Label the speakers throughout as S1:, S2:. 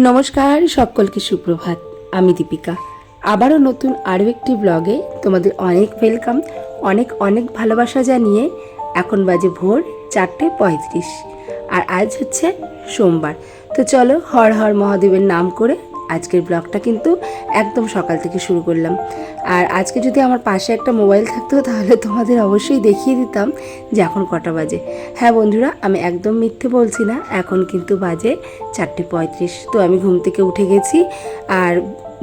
S1: নমস্কার, সকলকে সুপ্রভাত। আমি দীপিকা। আবারও নতুন আরও একটি ব্লগে তোমাদের অনেক ওয়েলকাম অনেক অনেক ভালোবাসা জানিয়ে এখন বাজে ভোর চারটে পঁয়ত্রিশ। আর আজ হচ্ছে সোমবার। তো চলো হর হর মহাদেবের নাম করে আজকের ব্লগটা কিন্তু একদম সকাল থেকে শুরু করলাম। আর আজকে যদি আমার পাশে একটা মোবাইল থাকতো, তাহলে তোমাদের অবশ্যই দেখিয়ে দিতাম যে এখন কটা বাজে। হ্যাঁ বন্ধুরা, আমি একদম মিথ্যে বলছি না, এখন কিন্তু বাজে চারটে পঁয়ত্রিশ। তো আমি ঘুম থেকে উঠে গেছি, আর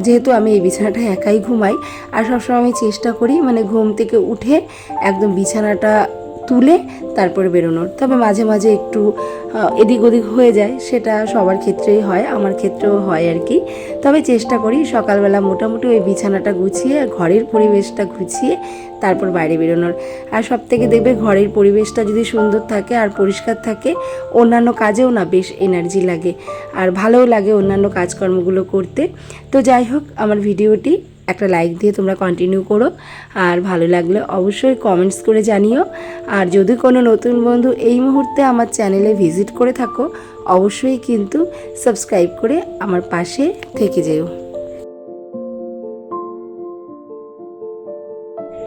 S1: যেহেতু আমি এই বিছানাটা একাই ঘুমাই, আর সবসময় আমি চেষ্টা করি মানে ঘুম থেকে উঠে একদম বিছানাটা তুলে তারপরে বেরোনোর। তবে মাঝে মাঝে একটু এদিক ওদিক হয়ে যায়, সেটা সবার ক্ষেত্রেই হয়, আমার ক্ষেত্রেও হয় আর কি। তবে চেষ্টা করি সকালবেলা মোটামুটি ওই বিছানাটা গুছিয়ে, ঘরের পরিবেশটা গুছিয়ে তারপর বাইরে বেরোনোর। আর সব থেকে দেখবে ঘরের পরিবেশটা যদি সুন্দর থাকে আর পরিষ্কার থাকে, অন্যান্য কাজেও না বেশ এনার্জি লাগে। আর ভালোও লাগে অন্যান্য কাজকর্মগুলো করতে। তো যাই হোক, আমার ভিডিওটি একটা লাইক দিয়ে তোমরা কন্টিনিউ করো। আর ভালো লাগলে অবশ্যই কমেন্টস করে জানিও। আর যদি কোনো নতুন বন্ধু এই মুহূর্তে আমার চ্যানেলে ভিজিট করে থাকো, অবশ্যই কিন্তু সাবস্ক্রাইব করে আমার পাশে থেকে যেও।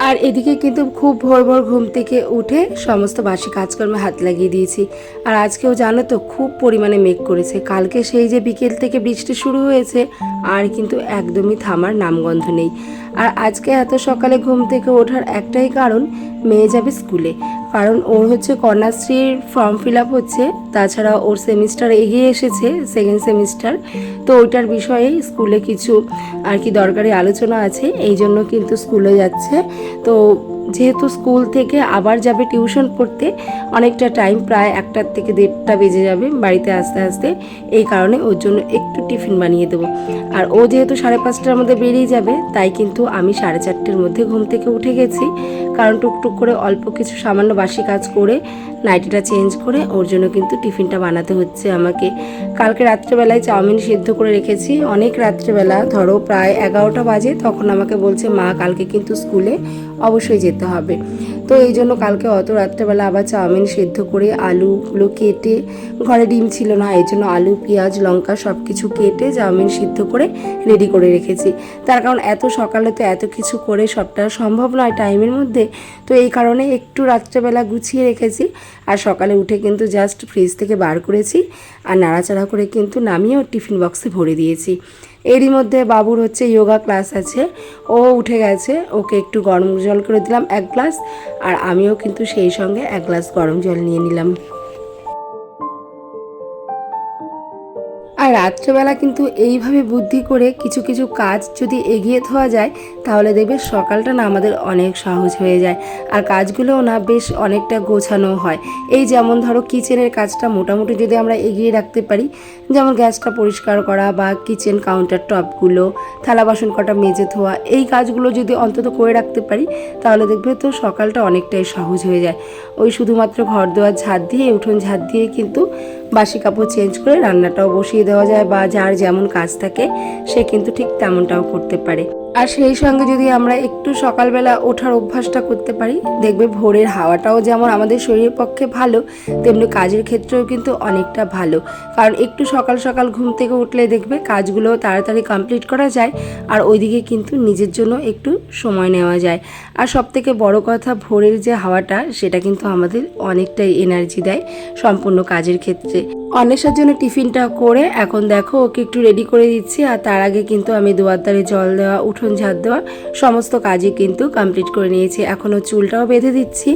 S1: আর এদিকে কিন্তু খুব ভোর ভোর ঘুম থেকে উঠে সমস্ত বাসি কাজকর্মে হাত লাগিয়ে দিয়েছি। আর আজকেও জানো তো, খুব পরিমাণে মেঘ করেছে। কালকে সেই যে বিকেল থেকে বৃষ্টি শুরু হয়েছে, আর কিন্তু একদমই থামার নামগন্ধ নেই। আর আজকে এত সকালে ঘুম থেকে ওঠার একটাই কারণ মেয়ে যাবে স্কুলে। কারণ ওর হচ্ছে কন্যাশ্রীর ফর্ম ফিল আপ হচ্ছে, তাছাড়া ওর সেমিস্টার এগিয়ে এসেছে সেকেন্ড সেমিস্টার তো ওইটার বিষয়ে স্কুলে কিছু আর কি দরকারি আলোচনা আছে, এই জন্য কিন্তু স্কুলে যাচ্ছে। তো যেহেতু স্কুল থেকে আবার যাবে টিউশন পড়তে অনেকটা টাইম প্রায় একটার থেকে দেড়টা বেজে যাবে বাড়িতে আস্তে আস্তে। এই কারণে ওর জন্য একটু টিফিন বানিয়ে দেবো। আর ও যেহেতু সাড়ে পাঁচটার মধ্যে বেরিয়ে যাবে, তাই কিন্তু আমি সাড়ে চারটের মধ্যে ঘুম থেকে উঠে গেছি। কারণ টুকটুক করে অল্প কিছু সামান্য বাসি কাজ করে নাইটিটা চেঞ্জ করে ওর জন্য কিন্তু টিফিনটা বানাতে হচ্ছে আমাকে। কালকে রাত্রেবেলায় চাউমিন সিদ্ধ করে রেখেছি। অনেক রাত্রেবেলা, ধরো প্রায় এগারোটা বাজে, তখন আমাকে বলছে, মা, কালকে কিন্তু স্কুলে অবশ্যই যেতে হবে। তো এই জন্য কালকে অত রাত্রেবেলা আবার চাউমিন সেদ্ধ করে আলুগুলো কেটে, ঘরে ডিম ছিল না, এই জন্য আলু, পেঁয়াজ, লঙ্কা সব কিছু কেটে চাউমিন সিদ্ধ করে রেডি করে রেখেছি। তার কারণ এত সকালে তো এত কিছু করে সবটা সম্ভব নয় টাইমের মধ্যে। তো এই কারণে একটু রাত্রেবেলা গুছিয়ে রেখেছি। আর সকালে উঠে কিন্তু জাস্ট ফ্রিজ থেকে বার করেছি। আর নাড়াচাড়া করে কিন্তু নামিয়েও টিফিন বক্সে ভরে দিয়েছি। এরই মধ্যে বাবুর হচ্ছে যোগা ক্লাস আছে। ও উঠে গেছে, ওকে একটু গরম জল করে দিলাম এক গ্লাস আর আমিও কিন্তু সেই সঙ্গে এক গ্লাস গরম জল নিয়ে নিলাম। আর রাত্রেবেলা কিন্তু এইভাবে বুদ্ধি করে কিছু কিছু কাজ যদি এগিয়ে থাওয়া যায়, তাহলে দেখবে সকালটা না আমাদের অনেক সহজ হয়ে যায়। আর কাজগুলোও না বেশ অনেকটা গোছানো হয়। এই যেমন ধরো কিচেনের কাজটা মোটামুটি যদি আমরা এগিয়ে রাখতে পারি, যেমন গ্যাসটা পরিষ্কার করা বা কিচেন কাউন্টার টপগুলো, থালা বাসন কটা মেজে ধোয়া, এই কাজগুলো যদি অন্তত করে রাখতে পারি, তাহলে দেখবে তো সকালটা অনেকটাই সহজ হয়ে যায়। ওই শুধুমাত্র ঘর দেওয়ার ঝাড় দিয়ে, উঠোন ঝাড় দিয়ে কিন্তু বাসি কাপড় চেঞ্জ করে রান্নাটাও বসিয়ে দেওয়া যায় বা যার যেমন কাজ থাকে সে কিন্তু ঠিক তেমনটাও করতে পারে। আর সেই সঙ্গে যদি আমরা একটু সকালবেলা ওঠার অভ্যাসটা করতে পারি, দেখবে ভোরের হাওয়াটাও যেমন আমাদের শরীরের পক্ষে ভালো, তেমনি কাজের ক্ষেত্রেও কিন্তু অনেকটা ভালো। কারণ একটু সকাল সকাল ঘুম থেকে উঠলে দেখবে কাজগুলো তাড়াতাড়ি কমপ্লিট করা যায় আর ওইদিকে কিন্তু নিজের জন্য একটু সময় নেওয়া যায়। আর সব থেকে বড় কথা ভোরের যে হাওয়াটা, সেটা কিন্তু আমাদের অনেকটাই এনার্জি দেয় সম্পূর্ণ কাজের ক্ষেত্রে। অনেসার জন্য টিফিনটা করে এখন দেখো, ওকে একটু রেডি করে দিচ্ছি আর তার আগে কিন্তু আমি দুয়ারদারে জল দেওয়া উঠোন ঝাড় দেওয়া সমস্ত কাজই কিন্তু কমপ্লিট করে নিয়েছি। এখনও চুলটাও বেঁধে দিচ্ছি।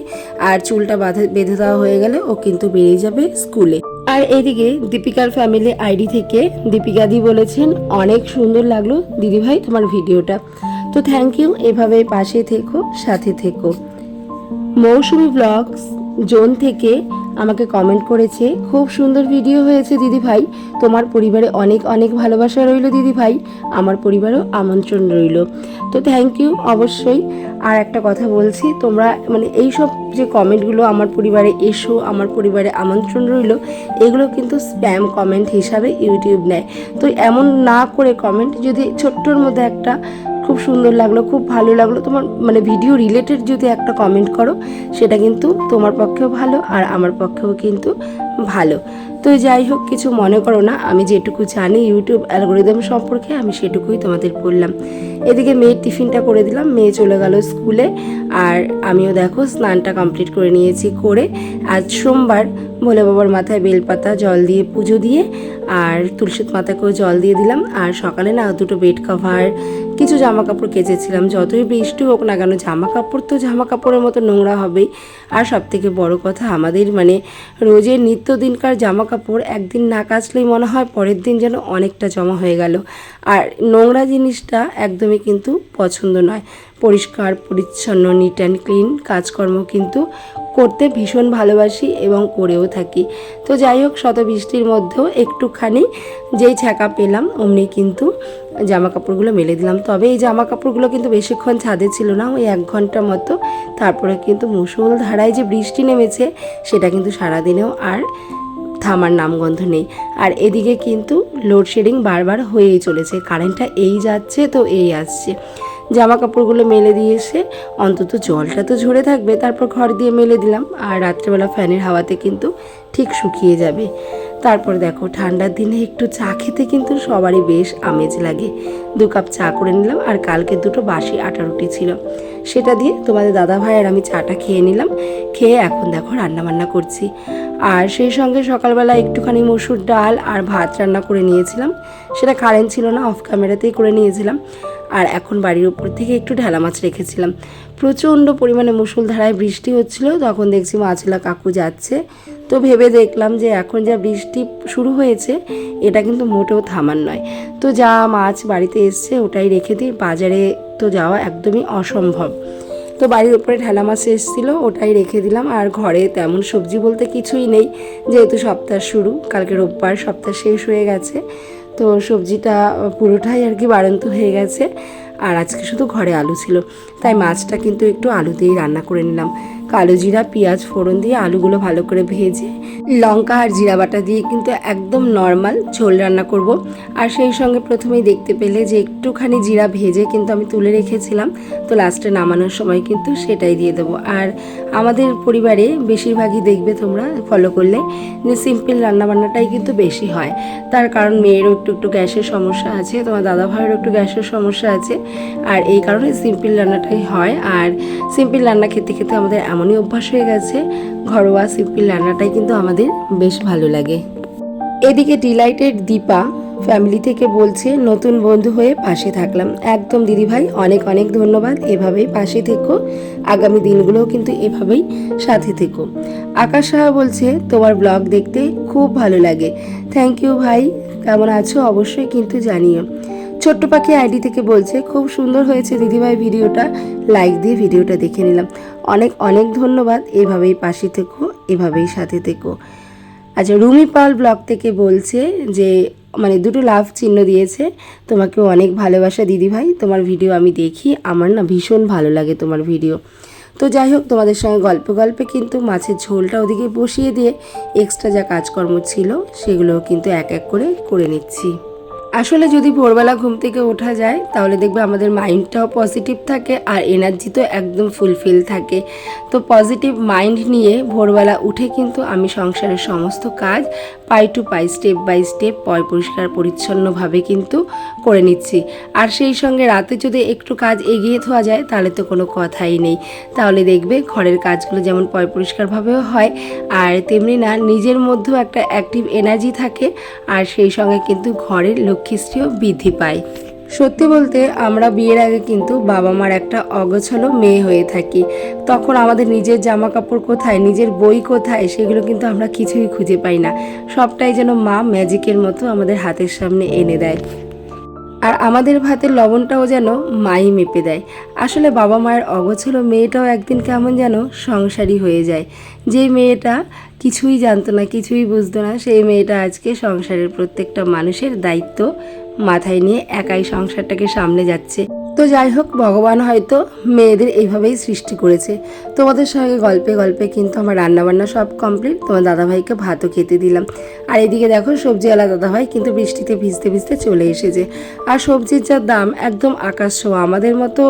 S1: আর চুলটা বাঁধে বেঁধে দেওয়া হয়ে গেলে ও কিন্তু বেরিয়ে যাবে স্কুলে। আর এদিকে দীপিকার ফ্যামিলি আইডি থেকে দীপিকা দি বলেছেন, অনেক সুন্দর লাগল দিদিভাই তোমার ভিডিওটা। তো থ্যাংক ইউ এভাবে পাশে থেকো, সাথে থেকো। মৌসুমি ব্লগস জোন থেকে আমাকে কমেন্ট করেছে। খুব সুন্দর ভিডিও হয়েছে দিদি ভাই। তোমার পরিবারে অনেক অনেক ভালোবাসা রইল দিদি ভাই। আমার পরিবারেও আমন্ত্রণ রইল। তো থ্যাংক ইউ অবশ্যই। আর একটা কথা বলছি, তোমরা মানে এই সব যে কমেন্টগুলো আমার পরিবারে এসো, আমার পরিবারে আমন্ত্রণ রইল, এগুলো কিন্তু স্প্যাম কমেন্ট হিসাবে ইউটিউব নেয়। তো এমন না করে কমেন্ট যদি ছোট্টর মধ্যে একটা খুব সুন্দর লাগল, খুব ভালো লাগল। তোমার মানে ভিডিও রিলেটেড যদি একটা কমেন্ট করো, সেটা কিন্তু তোমার পক্ষেও ভালো আর আমার পক্ষেও কিন্তু ভালো। তো যাই হোক, কিছু মনে করো না। আমি যেটুকু জানি ইউটিউব অ্যালগোরিদম সম্পর্কে আমি সেটুকুই তোমাদের বললাম। এদিকে মেয়ের টিফিনটা করে দিলাম। মেয়ে চলে গেল স্কুলে আর আমিও দেখো, স্নানটা কমপ্লিট করে নিয়েছি করে। আজ সোমবার ভোলে বাবার মাথায় বেলপাতা, জল দিয়ে পুজো দিয়ে আর তুলসীত মাতাকেও জল দিয়ে দিলাম। আর সকালে না দুটো বেড কভার কিছু জামা কাপড় কেচেছিলাম। যতই বৃষ্টি হোক না কেন জামা কাপড় তো জামা কাপড়ের মতো নোংরা হবেই। আর সব থেকে বড় কথা, আমাদের মানে রোজের নিত্যদিনকার জামা কাপড় একদিন না কাচলেই মনে হয় পরের দিন যেন অনেকটা জমা হয়ে গেল। আর নোংরা জিনিসটা একদমই কিন্তু পছন্দ নয়। পরিষ্কার, পরিচ্ছন্ন নিট অ্যান্ড ক্লিন কাজকর্ম কিন্তু করতে ভীষণ ভালোবাসি এবং করেও থাকি। তো যাই হোক শত বৃষ্টির মধ্যেও একটুখানি যেই ছ্যাঁকা পেলাম, অমনি কিন্তু জামা কাপড়গুলো মেলে দিলাম। তবে এই জামা কাপড়গুলো কিন্তু বেশিক্ষণ ছাদে ছিল না, ওই এক ঘণ্টা মতো। তারপরে কিন্তু মুসুল ধারায় যে বৃষ্টি নেমেছে, সেটা কিন্তু সারাদিনেও। আর থামার নামগন্ধ নেই। আর এদিকে কিন্তু লোডশেডিং বারবার হয়েই চলেছে। কারেন্টটা এই যাচ্ছে তো এই আসছে। জামা কাপড়গুলো মেলে দিয়ে এসে অন্তত জলটা তো ঝরে থাকবে। তারপর ঘর দিয়ে মেলে দিলাম। আর রাত্রেবেলা ফ্যানের হাওয়াতে কিন্তু ঠিক শুকিয়ে যাবে। তারপর দেখো, ঠান্ডার দিনে একটু চা খেতে কিন্তু সবারই বেশ আমেজ লাগে। দু কাপ চা করে নিলাম আর কালকে দুটো বাসি আটা রুটি ছিল। সেটা দিয়ে তোমাদের দাদা ভাই আর আমি চাটা খেয়ে নিলাম। খেয়ে এখন দেখো রান্না বান্না করছি। আর সেই সঙ্গে সকালবেলা একটুখানি মসুর ডাল আর ভাত রান্না করে নিয়েছিলাম। সেটা কারেন্ট ছিল না অফ ক্যামেরাতেই করে নিয়েছিলাম। আর এখন বাড়ির উপর থেকে একটু ঢেলা মাছ রেখেছিলাম। প্রচণ্ড পরিমাণে মুসুলধারায় বৃষ্টি হচ্ছিল, তখন দেখছি মাছলা কাকু যাচ্ছে। তো ভেবে দেখলাম যে এখন যা বৃষ্টি শুরু হয়েছে, এটা কিন্তু মোটেও থামার নয়। তো যা মাছ বাড়িতে এসছে, ওটাই রেখে দিই। বাজারে তো যাওয়া একদমই অসম্ভব। তো বাড়ির উপরে ঠেলা মাছ এসেছিল, ওটাই রেখে দিলাম। আর ঘরে তেমন সবজি বলতে কিছুই নেই, যেহেতু সপ্তাহ শুরু, কালকে রোববার সপ্তাহ শেষ হয়ে গেছে। তো সবজিটা পুরোটাই আর কি বাড়ন্ত হয়ে গেছে। আর আজকে শুধু ঘরে আলু ছিল। তাই মাছটা কিন্তু একটু আলু দিয়েই রান্না করে নিলাম। কালো জিরা, পেঁয়াজ ফোড়ন দিয়ে আলুগুলো ভালো করে ভেজে, লঙ্কা আর জিরা বাটা দিয়ে কিন্তু একদম নর্মাল ঝোল রান্না করব। আর সেই সঙ্গে প্রথমেই দেখতে পেলে যে একটুখানি জিরা ভেজে কিন্তু আমি তুলে রেখেছিলাম। তো লাস্টে নামানোর সময় কিন্তু সেটাই দিয়ে দেবো। আর আমাদের পরিবারে বেশিরভাগই দেখবে তোমরা ফলো করলে যে সিম্পল রান্নাবান্নাটাই কিন্তু বেশি হয়। তার কারণ মেয়েরও একটু একটু গ্যাসের সমস্যা আছে, তোমার দাদা ভাইয়েরও একটু গ্যাসের সমস্যা আছে। আর এই কারণে সিম্পল রান্নাটাই হয়। আর সিম্পল রান্না খেতে খেতে আমাদের এমনই অভ্যাস হয়ে গেছে, ঘরোয়া সিম্পল রান্নাটাই কিন্তু আমাদের বেশ ভালো লাগে। এদিকে ডিলাইটেড দীপা ফ্যামিলি থেকে বলছে, নতুন বন্ধু হয়ে পাশে থাকলাম। একদম দিদিভাই, অনেক অনেক ধন্যবাদ। এভাবেই পাশে থেকো। আগামী দিনগুলোও কিন্তু এভাবেই সাথে থেকো। আকাশ সাহা বলছে, তোমার ব্লগ দেখতে খুব ভালো লাগে। থ্যাংক ইউ ভাই। কেমন আছো? অবশ্যই কিন্তু জানিও। ছোট্ট পাখি আইডি থেকে বলছে, খুব সুন্দর হয়েছে দিদিভাই ভিডিওটা। লাইক দিয়ে ভিডিওটা দেখে নিলাম। অনেক অনেক ধন্যবাদ। এভাবেই পাশে থেকো, এভাবেই সাথে থেকো। আচ্ছা রুমি পাল ব্লগ থেকে বলছে যে মানে দুটো লাভ চিহ্ন দিয়েছে। তোমাকে অনেক ভালোবাসা দিদিভাই। তোমার ভিডিও আমি দেখি। আমার না ভীষণ ভালো লাগে তোমার ভিডিও। তো যাই হোক, তোমাদের সঙ্গে গল্প গল্পে কিন্তু মাছের ঝোলটা ওদিকে বসিয়ে দিয়ে এক্সট্রা যা কাজকর্ম ছিল সেগুলো কিন্তু এক এক করে করে নিচ্ছি। আসলে যদি ভোরবেলা ঘুম থেকে ওঠা যায়, তাহলে দেখবে আমাদের মাইন্ডটাও পজিটিভ থাকে আর এনার্জি তো একদম ফুলফিল থাকে। তো পজিটিভ মাইন্ড নিয়ে ভোরবেলা উঠে কিন্তু আমি সংসারের সমস্ত কাজ পাই two pi step by step পয় পরিষ্কার, পরিচ্ছন্নভাবে কিন্তু করে নিচ্ছি। আর সেই সঙ্গে রাতে যদি একটু কাজ এগিয়ে থাওয়া যায়, তাহলে তো কোনো কথাই নেই। তাহলে দেখবে ঘরের কাজগুলো যেমন পয় পরিষ্কারভাবেও হয়, আর তেমনি না, নিজের মধ্যেও একটা অ্যাক্টিভ এনার্জি থাকে। আর সেই সঙ্গে কিন্তু ঘরের লক্ষ্মীশ্রীও বৃদ্ধি পায়। সত্যি বলতে, আমরা বিয়ের আগে কিন্তু বাবা মার একটা অগোছালো মেয়ে হয়ে থাকি। তখন আমাদের নিজের জামা কাপড় কোথায়, নিজের বই কোথায়, সেগুলো কিন্তু আমরা কিছুই খুঁজে পাই না। সবটাই যেন মা ম্যাজিকের মতো আমাদের হাতের সামনে এনে দেয়। আর আমাদের ভাতের লবণটাও যেন মাই মেপে দেয়। আসলে বাবা মায়ের অগোছলো মেয়েটাও একদিন কেমন যেন সংসারী হয়ে যায়। যে মেয়েটা কিছুই জানতো না, কিছুই বুঝতো না, সেই মেয়েটা আজকে সংসারের প্রত্যেকটা মানুষের দায়িত্ব মাথায় নিয়ে একাই সংসারটাকে সামলে যাচ্ছে। তো যাই হোক, ভগবান হয়তো মেয়েদের এইভাবেই সৃষ্টি করেছে। তোমাদের সঙ্গে গল্পে গল্পে কিন্তু আমার রান্নাবান্না সব কমপ্লিট তোমার দাদাভাইকে ভাতও খেতে দিলাম। আর এদিকে দেখো, সবজিওয়ালা দাদাভাই কিন্তু বৃষ্টিতে ভিজতে ভিজতে চলে এসেছে। আর সবজির যা দাম, একদম আকাশ ছোঁয়া। আমাদের মতো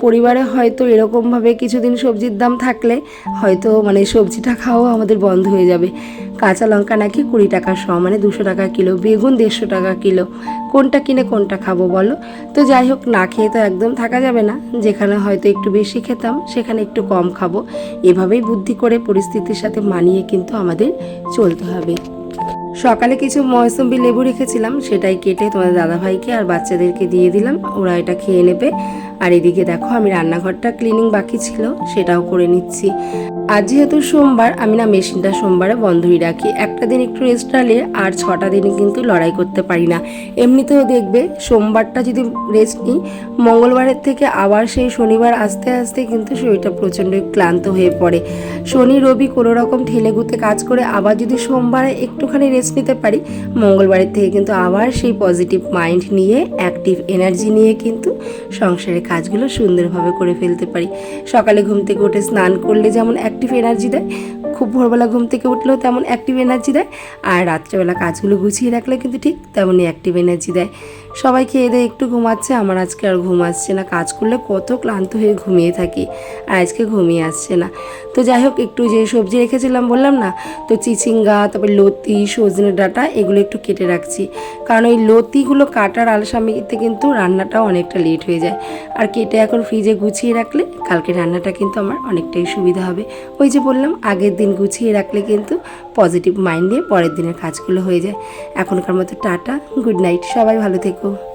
S1: পরিবারে হয়তো এরকমভাবে কিছুদিন সবজির দাম থাকলে হয়তো মানে সবজিটা খাওয়া আমাদের বন্ধ হয়ে যাবে। কাঁচা লঙ্কা নাকি কুড়ি টাকা শ মানে দুশো টাকা কিলো, বেগুন দেড়শো টাকা কিলো। কোনটা কিনে কোনটা খাব বলো? তো যাই হোক, না খেয়ে তো একদম থাকা যাবে না। যেখানে হয়তো একটু বেশি খেতাম, সেখানে একটু কম খাব। এভাবেই বুদ্ধি করে পরিস্থিতির সাথে মানিয়ে কিন্তু আমাদের চলতে হবে। সকালে কিছু মৌসুম্বি লেবু রেখেছিলাম, সেটাই কেটে তোমাদের দাদাভাইকে আর বাচ্চাদেরকে দিয়ে দিলাম। ওরা এটা খেয়ে নেবে। আর এদিকে দেখো, আমি রান্নাঘরটা ক্লিনিং বাকি ছিল, সেটাও করে নিচ্ছি। আজ যেহেতু সোমবার, আমি না মেশিনটা সোমবারে বন্ধই রাখি। একটা দিন একটু রেস্ট নিলে আর ছটা দিনে কিন্তু লড়াই করতে পারি না। এমনিতেও দেখবে, সোমবারটা যদি রেস্ট নিই, মঙ্গলবারের থেকে আবার সেই শনিবার আস্তে আস্তে কিন্তু শরীরটা প্রচণ্ড ক্লান্ত হয়ে পড়ে। শনি, রবি কোনো রকম ঠেলে গুতে কাজ করে আবার যদি সোমবারে একটুখানি রেস্ট নিতে পারি, মঙ্গলবারের থেকে কিন্তু আবার সেই পজিটিভ মাইন্ড নিয়ে অ্যাক্টিভ এনার্জি নিয়ে কিন্তু সংসারের কাজগুলো সুন্দরভাবে করে ফেলতে পারি। সকালে ঘুম থেকে উঠে স্নান করলে যেমন অ্যাক্টিভ এনার্জি দেয়, খুব ভোরবেলা ঘুম থেকে উঠলেও তেমন অ্যাক্টিভ এনার্জি দেয়, আর রাত্রেবেলা কাজগুলো গুছিয়ে রাখলে কিন্তু ঠিক তেমনই অ্যাক্টিভ এনার্জি দেয়। সবাই খেয়ে দেয়ে একটু ঘুমাচ্ছে, আমার আজকে আর ঘুম আসছে না। কাজ করলে কত ক্লান্ত হয়ে ঘুমিয়ে থাকি, আর আজকে ঘুমিয়ে আসছে না। তো যাই হোক, একটু যে সবজি রেখেছিলাম বললাম না, তো চিচিঙ্গা, তারপর লতি, সজনে ডাঁটা, এগুলো একটু কেটে রাখছি। কারণ ওই লতিগুলো কাটার আলসামিতে কিন্তু রান্নাটাও অনেকটা লেট হয়ে যায়। আর কেটে এখন ফ্রিজে গুছিয়ে রাখলে কালকে রান্নাটা কিন্তু আমার অনেকটাই সুবিধা হবে। ওই যে বললাম, আগের দিন গুছিয়ে রাখলে কিন্তু পজিটিভ মাইন্ড নিয়ে পরের দিনের কাজগুলো হয়ে যায়। এখনকার মতো টাটা গুড নাইট সবাই ভালো থেকো। uf